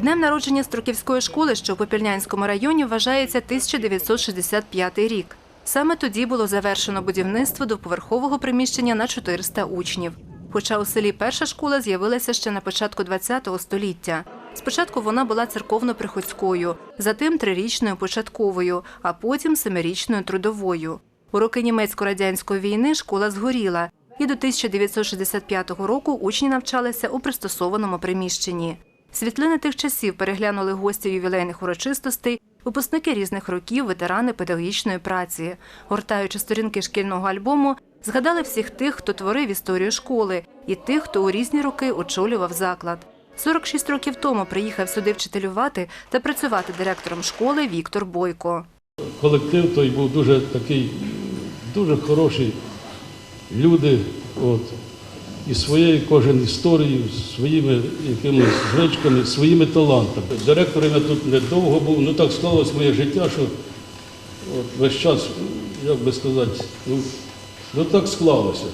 Днем народження Строківської школи, що у Попільнянському районі, вважається 1965 рік. Саме тоді було завершено будівництво двоповерхового приміщення на 400 учнів. Хоча у селі перша школа з'явилася ще на початку ХХ століття. Спочатку вона була церковно-приходською, затим трирічною початковою, а потім семирічною трудовою. У роки німецько-радянської війни школа згоріла, і до 1965 року учні навчалися у пристосованому приміщенні. Світлини тих часів переглянули гості ювілейних урочистостей, випускники різних років, ветерани педагогічної праці. Гортаючи сторінки шкільного альбому, згадали всіх тих, хто творив історію школи, і тих, хто у різні роки очолював заклад. 46 років тому приїхав сюди вчителювати та працювати директором школи Віктор Бойко. колектив той був дуже такий, дуже хороший. Люди, от, і своєю кожен історією, своїми якимись звичками, своїми талантами. Директором я тут недовго був, ну так склалось моє життя, що от, весь час, як би сказати, ну, ну так склалося.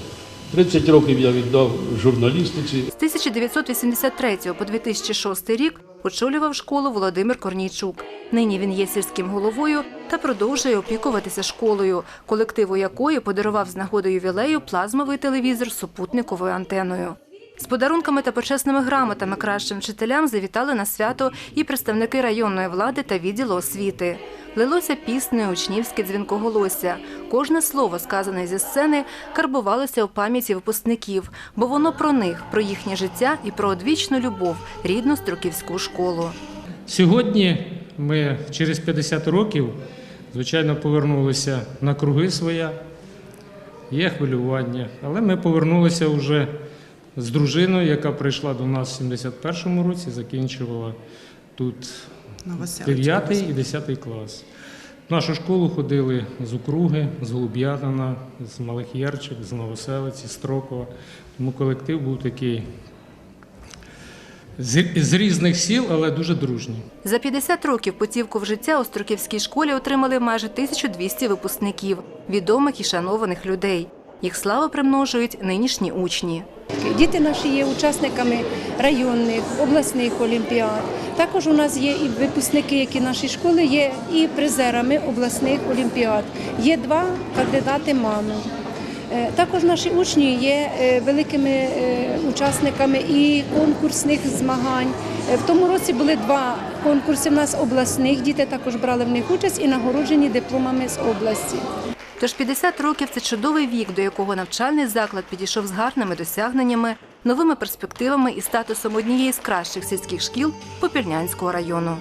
30 років я віддав журналістиці. З 1983 по 2006 рік очолював школу Володимир Корнійчук. Нині він є сільським головою та продовжує опікуватися школою, колективу якої подарував з нагоди ювілею плазмовий телевізор з супутниковою антеною. З подарунками та почесними грамотами кращим вчителям завітали на свято і представники районної влади та відділу освіти. Лилося піснею учнівське дзвінкоголосся. Кожне слово, сказане зі сцени, карбувалося у пам'яті випускників, бо воно про них, про їхнє життя і про одвічну любов, рідну строківську школу. Сьогодні ми через 50 років, звичайно, повернулися на круги своя. Є хвилювання, але ми повернулися вже з дружиною, яка прийшла до нас в 71-му році, закінчувала тут 9 і 10 клас. В нашу школу ходили з Округи, з Голуб'ятина, з Малих Ярчик, з Новоселиці, з Строкова. Тому колектив був такий з, різних сіл, але дуже дружній. За 50 років путівку в життя у Строківській школі отримали майже 1200 випускників, відомих і шанованих людей. Їх славу примножують нинішні учні. Діти наші є учасниками районних, обласних олімпіад. Також у нас є і випускники, які наші школи є і призерами обласних олімпіад. Є два кандидати МАНу. Е, Також наші учні є е, великими е, учасниками і конкурсних змагань. В тому році були два конкурси в нас обласних. Діти також брали в них участь і нагороджені дипломами з області. Тож 50 років це чудовий вік, до якого навчальний заклад підійшов з гарними досягненнями, новими перспективами і статусом однієї з кращих сільських шкіл Попільнянського району.